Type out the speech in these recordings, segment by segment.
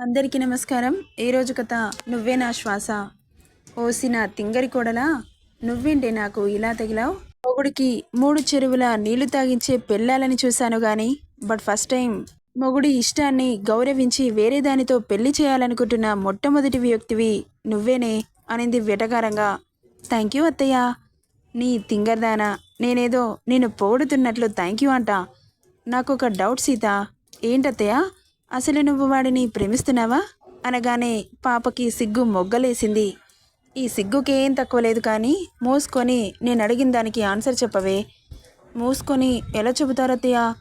అందరికీ నమస్కారం. ఈరోజు కథ నువ్వే నా శ్వాస. ఓసిన తింగరి కోడలా నువ్వేంటే నాకు ఇలా తగిలావు? మొగుడికి మూడు చెరువుల నీళ్ళు తాగించే పెళ్ళాలని చూశాను గాని బట్ ఫస్ట్ టైం మొగుడి ఇష్టాన్ని గౌరవించి వేరే దానితో పెళ్ళి చేయాలనుకుంటున్న మొట్టమొదటి వ్యక్తివి నువ్వేనే అనింది వెటకారంగా. థ్యాంక్ యూ అత్తయ్య. నీ తింగర్దానా. నేనేదో నేను పొగుడుతున్నట్లు థ్యాంక్ యూ అంట. నాకు ఒక డౌట్ సీత. ఏంటత్తయ్యా? అసలు నువ్వు వాడిని ప్రేమిస్తున్నావా? అనగానే పాపకి సిగ్గు మొగ్గలేసింది. ఈ సిగ్గుకేం తక్కువ లేదు కానీ మూసుకొని నేను అడిగిన దానికి ఆన్సర్ చెప్పవే. మూసుకొని ఎలా చెబుతారత్తయ్య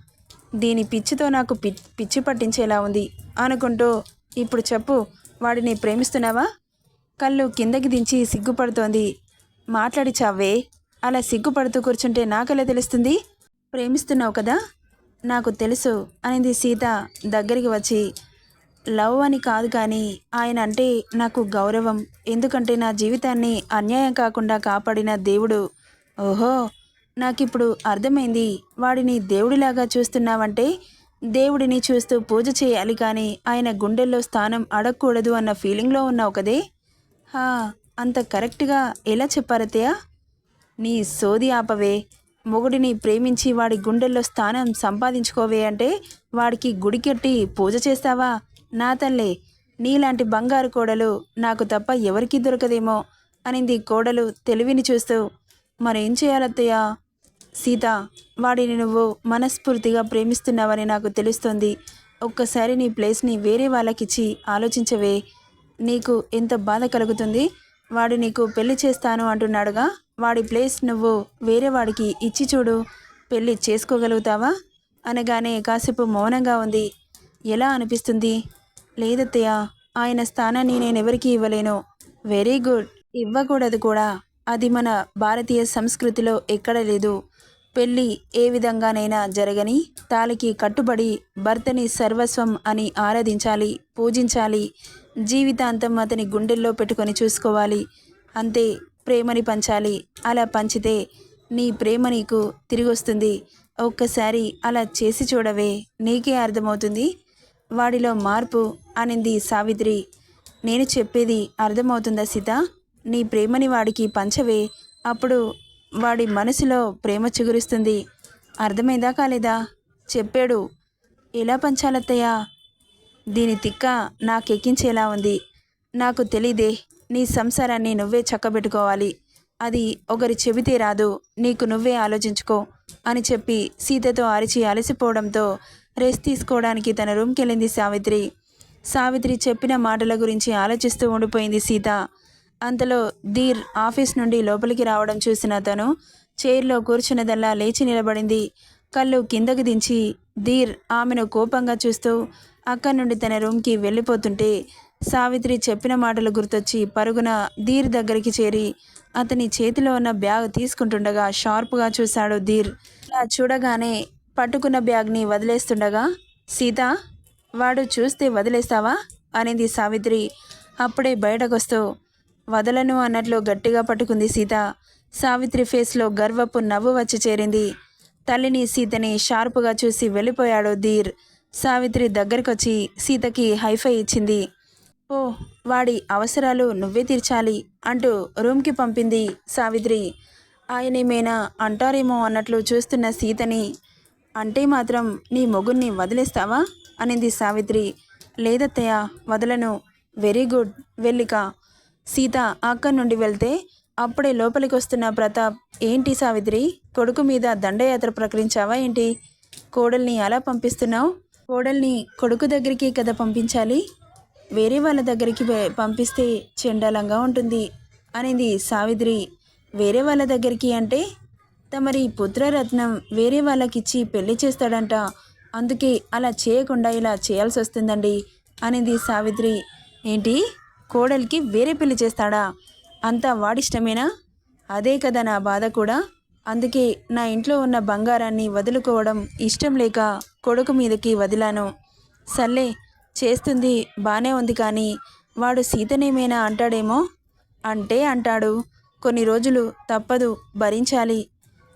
దీని పిచ్చితో నాకు పి పిచ్చి పట్టించేలా ఉంది అనుకుంటూ ఇప్పుడు చెప్పు వాడిని ప్రేమిస్తున్నావా? కళ్ళు కిందకి దించి సిగ్గుపడుతోంది. మాట్లాడి చావే. అలా సిగ్గుపడుతూ కూర్చుంటే నాకెలా తెలుస్తుంది? ప్రేమిస్తున్నావు కదా? నాకు తెలుసు అనింది సీత దగ్గరికి వచ్చి. లవ్ అని కాదు కానీ ఆయన అంటే నాకు గౌరవం. ఎందుకంటే నా జీవితాన్ని అన్యాయం కాకుండా కాపాడిన దేవుడు. ఓహో నాకిప్పుడు అర్థమైంది. వాడిని దేవుడిలాగా చూస్తున్నావంటే దేవుడిని చూస్తూ పూజ చేయాలి కానీ ఆయన గుండెల్లో స్థానం అడగకూడదు అన్న ఫీలింగ్లో ఉన్నావు కదే? హా అంత కరెక్ట్గా ఎలా చెప్పారతయ్య నీ సోది ఆపవే. మొగుడిని ప్రేమించి వాడి గుండెల్లో స్థానం సంపాదించుకోవే అంటే వాడికి గుడికెట్టి పూజ చేస్తావా? నా తల్లే నీలాంటి బంగారు కోడలు నాకు తప్ప ఎవరికీ దొరకదేమో అనింది కోడలు తెలివిని చూస్తూ. మరేం చేయాలత్తయ్యా? సీత వాడిని నువ్వు మనస్ఫూర్తిగా ప్రేమిస్తున్నావని నాకు తెలుస్తుంది. ఒక్కసారి నీ ప్లేస్ని వేరే వాళ్ళకిచ్చి ఆలోచించవే. నీకు ఎంత బాధ కలుగుతుంది? వాడు నీకు పెళ్ళి చేస్తాను అంటున్నాడుగా? వాడి ప్లేస్ నువ్వు వేరే వాడికి ఇచ్చి చూడు. పెళ్ళి చేసుకోగలుగుతావా? అనగానే కాసేపు మౌనంగా ఉంది. ఎలా అనిపిస్తుంది? లేదత్తయ్య ఆయన స్థానాన్ని నేను ఇవ్వలేను. Very good. ఇవ్వకూడదు కూడా. అది మన భారతీయ సంస్కృతిలో ఎక్కడ లేదు. పెళ్ళి ఏ విధంగానైనా జరగని తాలికి కట్టుబడి భర్తని సర్వస్వం అని ఆరాధించాలి పూజించాలి జీవితాంతం అతని గుండెల్లో పెట్టుకొని చూసుకోవాలి. అంతే. ప్రేమని పంచాలి. అలా పంచితే నీ ప్రేమ నీకు తిరిగి వస్తుంది ఒక్కసారి అలా చేసి చూడవే. నీకే అర్థమవుతుంది. వాడిలో మార్పు అనింది సావిత్రి. నేను చెప్పేది అర్థమవుతుందా సీత? నీ ప్రేమని వాడికి పంచవే. అప్పుడు వాడి మనసులో ప్రేమ చిగురిస్తుంది. అర్థమైందా కాలేదా? చెప్పాడు. ఎలా పంచాలత్తయ్యా? దీని తిక్క నాకెక్కించేలా ఉంది. నాకు తెలీదే. నీ సంసారాన్ని నువ్వే చక్కబెట్టుకోవాలి. అది ఒకరి చెబితే రాదు. నీకు నువ్వే ఆలోచించుకో అని చెప్పి సీతతో అరిచి అలసిపోవడంతో రెస్ట్ తీసుకోవడానికి తన రూమ్కి వెళ్ళింది సావిత్రి. సావిత్రి చెప్పిన మాటల గురించి ఆలోచిస్తూ ఉండిపోయింది సీత. అంతలో ధీర్ ఆఫీస్ నుండి లోపలికి రావడం చూసిన తను చైర్లో కూర్చున్నదల్లా లేచి నిలబడింది. కళ్ళు కిందకు దించి ధీర్ ఆమెను కోపంగా చూస్తూ అక్కడి నుండి తన రూమ్కి వెళ్ళిపోతుంటే సావిత్రి చెప్పిన మాటలు గుర్తొచ్చి పరుగున ధీర్ దగ్గరికి చేరి అతని చేతిలో ఉన్న బ్యాగ్ తీసుకుంటుండగా షార్ప్గా చూశాడు ధీర్. అలా చూడగానే పట్టుకున్న బ్యాగ్ని వదిలేస్తుండగా సీత వాడు చూస్తే వదిలేస్తావా? అనేది సావిత్రి. అప్పుడే బయటకొస్తూ వదలను అన్నట్లు గట్టిగా పట్టుకుంది సీత. సావిత్రి ఫేస్లో గర్వపు నవ్వు వచ్చి చేరింది. తల్లిని సీతని షార్పుగా చూసి వెళ్ళిపోయాడు ధీర్. సావిత్రి దగ్గరకొచ్చి సీతకి హైఫై ఇచ్చింది. ఓ వాడి అవసరాలు నువ్వే తీర్చాలి అంటూ రూమ్కి పంపింది సావిత్రి. ఆయనేమైనా అంటారేమో అన్నట్లు చూస్తున్న సీతని అంటే మాత్రం నీ మొగుణ్ణి వదిలేస్తావా? అనింది సావిత్రి. లేదత్తయ్య వదలను. Very good. వెళ్ళిక. సీత అక్కడి నుండి వెళ్తే అప్పుడే లోపలికి వస్తున్న ప్రతాప్ ఏంటి సావిత్రి? కొడుకు మీద దండయాత్ర ప్రకటించావా ఏంటి? కోడల్ని అలా పంపిస్తున్నావు? కోడల్ని కొడుకు దగ్గరికి కదా పంపించాలి? వేరే వాళ్ళ దగ్గరికి పంపిస్తే చెండాలంగా ఉంటుంది అనేది సావిత్రి. వేరే వాళ్ళ దగ్గరికి అంటే తమరి పుత్రరత్నం వేరే వాళ్ళకిచ్చి పెళ్ళి చేస్తాడంట. అందుకే అలా చేయకుండా ఇలా చేయాల్సి వస్తుందండి అనేది సావిత్రి. ఏంటి? కోడలికి వేరే పెళ్ళి చేస్తాడా? అంతా వాడిష్టమేనా? అదే కదా నా బాధ కూడా. అందుకే నా ఇంట్లో ఉన్న బంగారాన్ని వదులుకోవడం ఇష్టం లేక కొడుకు మీదకి వదిలాను. సర్లే చేస్తుంది బానే ఉంది కానీ వాడు సీతనేమైనా అంటాడేమో? అంటే అంటాడు కొన్ని రోజులు తప్పదు భరించాలి.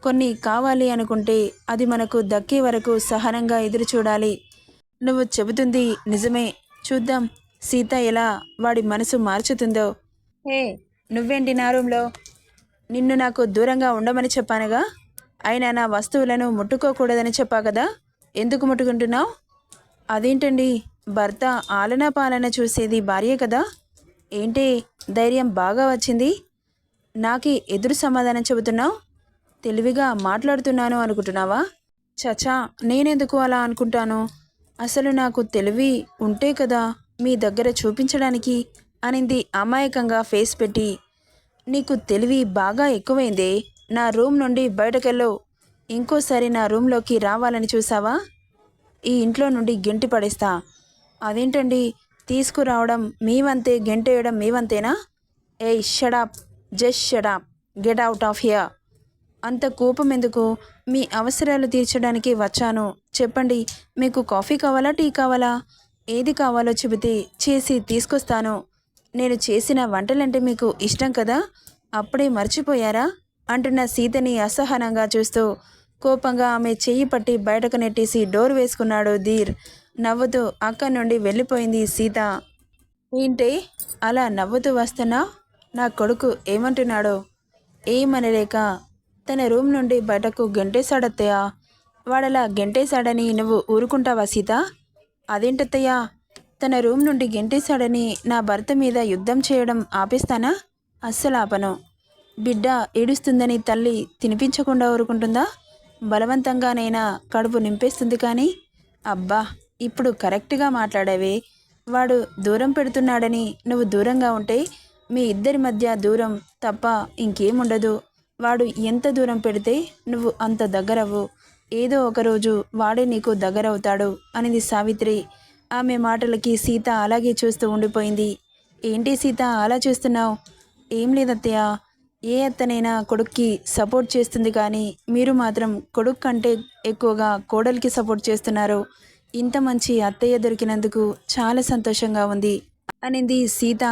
కొన్ని కావాలి అనుకుంటే అది మనకు దక్కే వరకు సహనంగా ఎదురు చూడాలి. నువ్వు చెబుతుంది నిజమే. చూద్దాం సీత ఎలా వాడి మనసు మార్చుతుందో. హే నువ్వేంటి నా నిన్ను నాకు దూరంగా ఉండమని చెప్పానుగా? అయినా నా వస్తువులను ముట్టుకోకూడదని చెప్పా కదా ఎందుకు ముట్టుకుంటున్నావు? అదేంటండి? భర్త ఆలన పాలన చూసేది భార్య కదా? ఏంటి ధైర్యం బాగా వచ్చింది? నాకి ఎదురు సమాధానం చెబుతున్నావు? తెలివిగా మాట్లాడుతున్నాను అనుకుంటున్నావా? చచా నేనెందుకు అలా అనుకుంటాను? అసలు నాకు తెలివి ఉంటే కదా మీ దగ్గర చూపించడానికి అనింది అమాయకంగా ఫేస్ పెట్టి. నీకు తెలివి బాగా ఎక్కువైందే నా రూమ్ నుండి బయటకెళ్ళు. ఇంకోసారి నా రూమ్లోకి రావాలని చూసావా? ఈ ఇంట్లో నుండి గెంటి పడేస్తా. అదేంటండి? తీసుకురావడం మీ వంతే గెంటేయడం మీ వంతేనా shut up just shut up get out of here అంత కోపం ఎందుకు? మీ అవసరాలు తీర్చడానికి వచ్చాను. చెప్పండి మీకు కాఫీ కావాలా టీ కావాలా? ఏది కావాలో చెబితే చేసి తీసుకొస్తాను. నేను చేసిన వంటలంటే మీకు ఇష్టం కదా? అప్పుడే మర్చిపోయారా? అంటున్న సీతని అసహనంగా చూస్తూ కోపంగా ఆమె చెయ్యి పట్టి బయటకు నెట్టేసి డోర్ వేసుకున్నాడు ధీర్. నవ్వుతూ అక్కడి నుండి వెళ్ళిపోయింది సీత. ఏంటి? అలా నవ్వుతూ వస్తున్నా? నా కొడుకు ఏమంటున్నాడో? ఏమనలేక తన రూమ్ నుండి బయటకు గెంటేశాడత్తయ్యా. వాడలా గెంటేశాడని నువ్వు ఊరుకుంటావా సీత? అదేంటత్తయ్యా? తన రూమ్ నుండి గెంటేశాడని నా భర్త మీద యుద్ధం చేయడం ఆపేస్తానా? అస్సలు ఆపను. బిడ్డ ఏడుస్తుందని తల్లి తినిపించకుండా ఊరుకుంటుందా? బలవంతంగానైనా కడుపు నింపేస్తుంది కానీ? అబ్బా! ఇప్పుడు కరెక్ట్గా మాట్లాడావే. వాడు దూరం పెడుతున్నాడని నువ్వు దూరంగా ఉంటే మీ ఇద్దరి మధ్య దూరం తప్ప ఇంకేముండదు. వాడు ఎంత దూరం పెడితే నువ్వు అంత దగ్గరవు ఏదో ఒకరోజు వాడే నీకు దగ్గరవుతాడు అనింది సావిత్రి. ఆమె మాటలకి సీత అలాగే చూస్తూ ఉండిపోయింది. ఏంటి సీత అలా చూస్తున్నావు? ఏం లేదత్తయ్య. ఏ అత్తనైనా కొడుక్కి సపోర్ట్ చేస్తుంది కానీ మీరు మాత్రం కొడుకు కంటే ఎక్కువగా కోడలికి సపోర్ట్ చేస్తున్నారు. ఇంత మంచి అత్తయ్య దొరికినందుకు చాలా సంతోషంగా ఉంది అనింది సీత.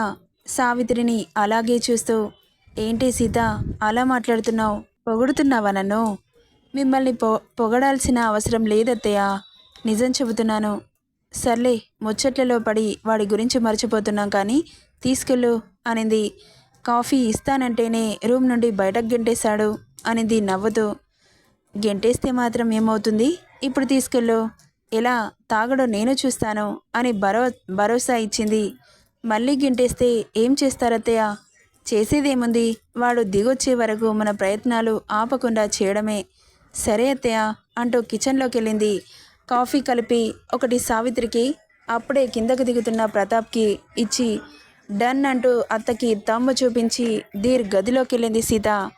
సావిత్రిని అలాగే చూస్తూ ఏంటి సీత అలా మాట్లాడుతున్నావు? పొగుడుతున్నావా నన్ను? మిమ్మల్ని పొ పొగడాల్సిన అవసరం లేదత్తయ్య. నిజం చెబుతున్నాను. సర్లే ముచ్చట్లలో పడి వాడి గురించి మర్చిపోతున్నాం కానీ తీసుకెళ్ళు అనింది. కాఫీ ఇస్తానంటేనే రూమ్ నుండి బయటకు గెంటేశాడు అనింది నవ్వుతూ. గెంటేస్తే మాత్రం ఏమవుతుంది? ఇప్పుడు తీసుకెళ్ళు ఎలా తాగడో నేను చూస్తాను అని భరో భరోసా ఇచ్చింది. మళ్ళీ గింటేస్తే ఏం చేస్తారత్తయ్య? చేసేదేముంది? వాడు దిగొచ్చే వరకు మన ప్రయత్నాలు ఆపకుండా చేయడమే. సరే అత్తయ్య అంటూ కిచెన్లోకి వెళ్ళింది కాఫీ కలిపి ఒకటి సావిత్రికి అప్పుడే కిందకు దిగుతున్న ప్రతాప్కి ఇచ్చి డన్ అంటూ అత్తకి తమ్ము చూపించి దీర్ గదిలోకి వెళ్ళింది సీత.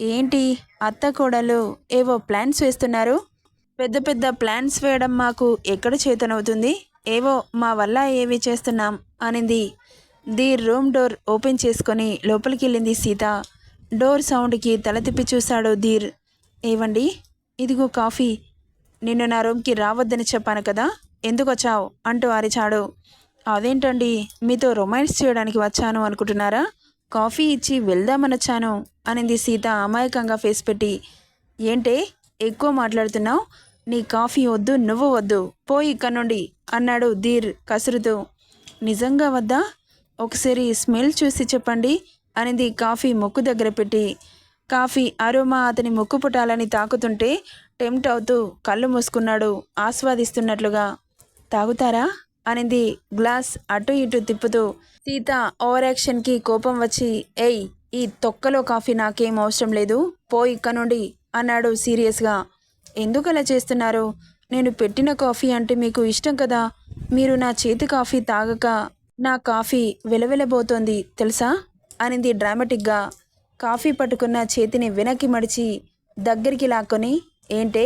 ఏంటి? అత్త కోడలు ఏవో ప్లాన్స్ వేస్తున్నారు? పెద్ద పెద్ద ప్లాన్స్ వేయడం మాకు ఎక్కడ చేతనవుతుంది? ఏవో మా వల్ల ఏవి చేస్తున్నాం? అనింది. ది రూమ్ డోర్ ఓపెన్ చేసుకొని లోపలికి వెళ్ళింది సీత. డోర్ సౌండ్కి తల తిప్పి చూశాడు ధీర్. ఏవండి? ఇదిగో కాఫీ. నిన్ను నా రూమ్కి రావద్దని చెప్పాను కదా? ఎందుకు వచ్చావు? అంటూ అరిచాడు. అదేంటండి? మీతో రొమాన్స్ చేయడానికి వచ్చాను అనుకుంటున్నారా? కాఫీ ఇచ్చి వెళ్దామని వచ్చాను అనింది సీత అమాయకంగా ఫేస్ పెట్టి. ఏంటే? ఎక్కువ మాట్లాడుతున్నావు? నీ కాఫీ వద్దు నువ్వు వద్దు. పోయి ఇక్కడ నుండి అన్నాడు ధీర్ కసురుతూ. నిజంగా వద్దా? ఒకసారి స్మెల్ చూసి చెప్పండి అనింది కాఫీ ముక్కు దగ్గర పెట్టి. కాఫీ అరోమా అతని ముక్కు పుటాలని తాకుతుంటే టెంప్ట్ అవుతూ కళ్ళు మూసుకున్నాడు ఆస్వాదిస్తున్నట్లుగా. తాగుతారా? అనింది గ్లాస్ అటు ఇటు తిప్పుతూ. సీత ఓవర్ యాక్షన్కి కోపం వచ్చి ఏయ్ ఈ తొక్కలో కాఫీ నాకేం అవసరం లేదు పో ఇక్క నుండి అన్నాడు సీరియస్గా. ఎందుకు అలా చేస్తున్నారు? నేను పెట్టిన కాఫీ అంటే మీకు ఇష్టం కదా. మీరు నా చేతి కాఫీ తాగక నా కాఫీ వెలవెలబోతోంది తెలుసా? అనింది డ్రామాటిక్గా. కాఫీ పట్టుకున్న చేతిని వెనక్కి మడిచి దగ్గరికి లాక్కొని ఏంటే?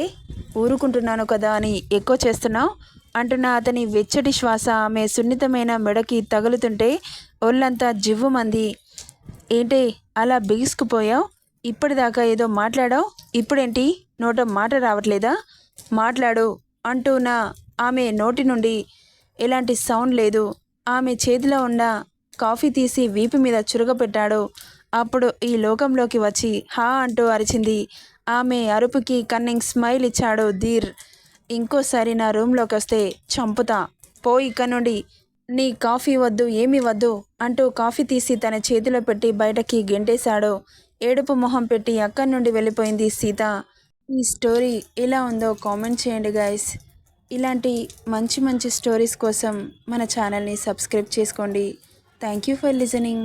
ఊరుకుంటున్నాను కదా అని ఎక్కువ చేస్తున్నావు? అంటున్న అతని వెచ్చటి శ్వాస ఆమె సున్నితమైన మెడకి తగులుతుంటే ఒళ్ళంతా జివ్వుమంది. ఏంటి అలా బిగుసుకుపోయావు? ఇప్పటిదాకా ఏదో మాట్లాడావు? ఇప్పుడేంటి? నోట మాట రావట్లేదా? మాట్లాడు అంటూన ఆమె నోటి నుండి ఎలాంటి సౌండ్ లేదు. ఆమె చేతిలో ఉన్న కాఫీ తీసి వీపు మీద చురగపెట్టాడు అప్పుడు ఈ లోకంలోకి వచ్చి హా అంటూ అరిచింది. ఆమె అరుపుకి కన్నింగ్ స్మైల్ ఇచ్చాడు ధీర్. ఇంకోసారి నా రూమ్లోకి వస్తే చంపుతా. పో ఇక్కడ నుండి. నీ కాఫీ వద్దు ఏమీ వద్దు అంటూ కాఫీ తీసి తన చేతిలో పెట్టి బయటకి గెంటేశాడు. ఏడుపు మొహం పెట్టి అక్కడి నుండి వెళ్ళిపోయింది సీత. ఈ స్టోరీ ఎలా ఉందో కామెంట్ చేయండి గాయస్ ఇలాంటి మంచి మంచి స్టోరీస్ కోసం మన ఛానల్ని సబ్స్క్రైబ్ చేసుకోండి. Thank you for listening.